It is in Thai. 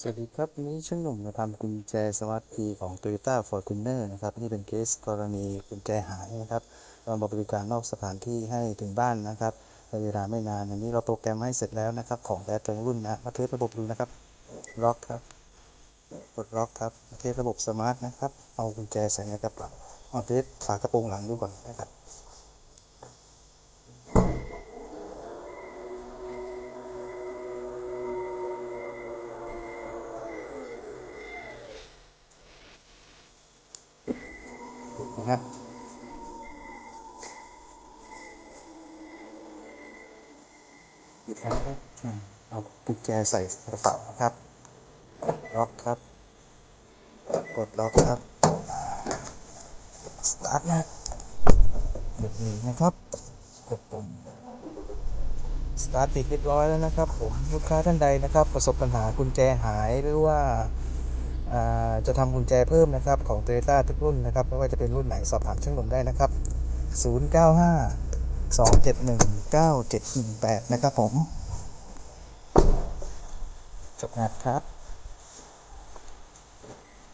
สวัสดีครับนี้ช่างหนุ่มมาทำกุญแจสมาร์ทคีของ Toyota Fortuner นะครับ นี่เป็นเคสกรณีกุญแจหายนะครับเราบริการนอกสถานที่ให้ถึงบ้านนะครับเวลาไม่นานอันนี้เราโปรแกรมให้เสร็จแล้วนะครับ ของแต่ตรงรุ่นนะมาเทสระบบดูนะครับล็อกครับกดล็อกครับมาเทสระบบสมาร์ทนะครับเอากุญแจใส่ในกระเป๋าเอาเทสฝากระโปรงหลังดูก่อนนะครับ นะครับอีกครั้งครับอืมเอากุญแจใส่กระเป๋านะครับ ล็อกครับ กดล็อกครับ สตาร์ทนะเดี๋ยวนี้นะครับกดปุ่มสตาร์ทติดเรียบร้อยแล้วนะครับผมลูกค้าท่านใดนะครับ ประสบปัญหากุญแจหายหรือว่า จะทำกุญแจเพิ่มนะครับของ t o y ต t าทุกรุ่นนะครับไม่ว่าจะเป็นรุ่นไหนสอบถามช่างหนุ่มได้นะครับ 095 271 9718 นะครับผม จบงานครับ